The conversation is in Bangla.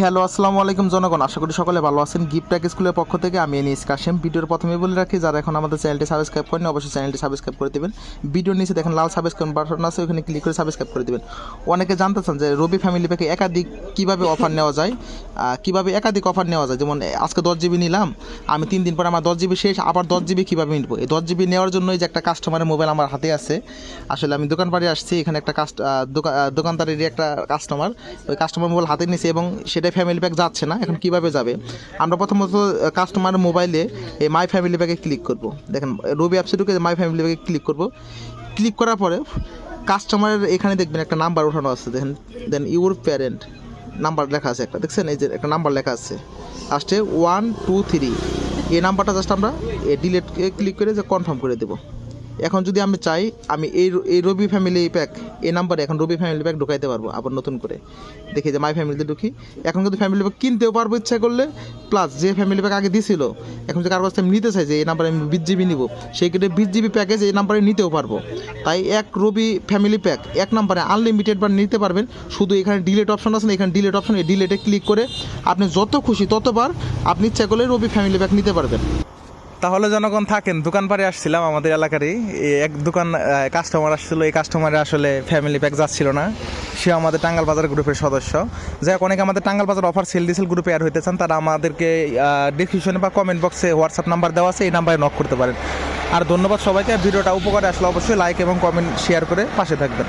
হ্যালো, আসসালামু আলাইকুম জনগণ। আশা করি সকলে ভালো আছেন। গিফট প্যাক স্কুলের পক্ষ থেকে আমি এনিস কাশেম। ভিডিওর প্রথমে বলে রাখি, যারা এখন আমাদের চ্যানেলটি সাবস্ক্রাইব করেন অবশ্যই চ্যানেলটি সাবস্ক্রাইব করে দেবেন। ভিডিওর নিচে দেখেন লাল সাবস্ক্রাইব বাটন আছে, ওখানে ক্লিক করে সাবস্ক্রাইব করে দেবেন। অনেকে জানতে চান যে রবি ফ্যামিলি প্যাকে একাধিক কীভাবে অফার নেওয়া যায় কীভাবে একাধিক অফার নেওয়া যায়? যেমন আজকে দশ জিবি নিলাম, আমি তিন দিন পর আমার দশ জিবি শেষ, আবার দশ জিবি কীভাবে নিবো? এই দশ জিবি নেওয়ার জন্যই যে একটা কাস্টমারের মোবাইল আমার হাতে আছে, আসলে আমি দোকান বাড়ি আসছি, এখানে একটা কাস্ট দোকানদারেরই একটা কাস্টমার ওই কাস্টমার মোবাইল হাতে নিয়েছে এবং সেটা ফ্যামিলি প্যাক যাচ্ছে না, এখন কীভাবে যাবে? আমরা প্রথমত কাস্টমার মোবাইলে এই মাই ফ্যামিলি প্যাকে ক্লিক করব। দেখেন রবি অ্যাপসে ঢুকে মাই ফ্যামিলি প্যাকে ক্লিক করব। ক্লিক করার পরে কাস্টমারের এখানে দেখবেন একটা নাম্বার ওঠানো আছে। দেখেন দেন ইউর প্যারেন্ট নাম্বার লেখা আছে একটা, দেখছেন? এই যে একটা নাম্বার লেখা আছে। আসছে ওয়ান টু থ্রি এই নাম্বারটা জাস্ট আমরা ডিলেট ক্লিক করে যে কনফার্ম করে দেবো। এখন যদি আমি চাই, আমি এই এই রবি ফ্যামিলি প্যাক এই নাম্বারে এখন রবি ফ্যামিলি প্যাক ঢুকাইতে পারব, আবার নতুন করে। দেখি যে মাই ফ্যামিলিতে ঢুকি। এখন কিন্তু ফ্যামিলি প্যাক কিনতেও পারব ইচ্ছা করলে প্লাস যে ফ্যামিলি প্যাক আগে দিছিল, এখন যে কারও কাছ থেকে নিতে চাই যে এই নাম্বারে আমি বিশ জিবি নিবো, সেই ক্ষেত্রে বিশ জিবি প্যাকেজ এই নাম্বারে নিতেও পারব। তাই এক রবি ফ্যামিলি প্যাক এক নাম্বারে আনলিমিটেড বার নিতে পারবেন। শুধু এখানে ডিলেট অপশন আছে না, এখানে ডিলেট অপশন এই ডিলেটে ক্লিক করে আপনি যত খুশি ততবার আপনি ইচ্ছা করলে রবি ফ্যামিলি প্যাক নিতে পারবেন। তাহলে জনগণ থাকেন, দোকান পাড়ে আসছিলাম আমাদের এলাকারই। এক দোকান কাস্টমার আসছিল, এই কাস্টমারে আসলে ফ্যামিলি প্যাক যাচ্ছিল না। সে আমাদের টাঙ্গাল বাজার গ্রুপের সদস্য। যাই হোক, অনেকে আমাদের টাঙ্গাল বাজার অফার সেল ডিসেল গ্রুপে অ্যাড হইতে চান, তারা আমাদেরকে ডিসক্রিপশনে বা কমেন্ট বক্সে হোয়াটসঅ্যাপ নাম্বার দেওয়া আছে, এই নাম্বারে নক করতে পারেন। আর ধন্যবাদ সবাইকে, ভিডিওটা উপকারে আসলে অবশ্যই লাইক এবং কমেন্ট শেয়ার করে পাশে থাকবেন।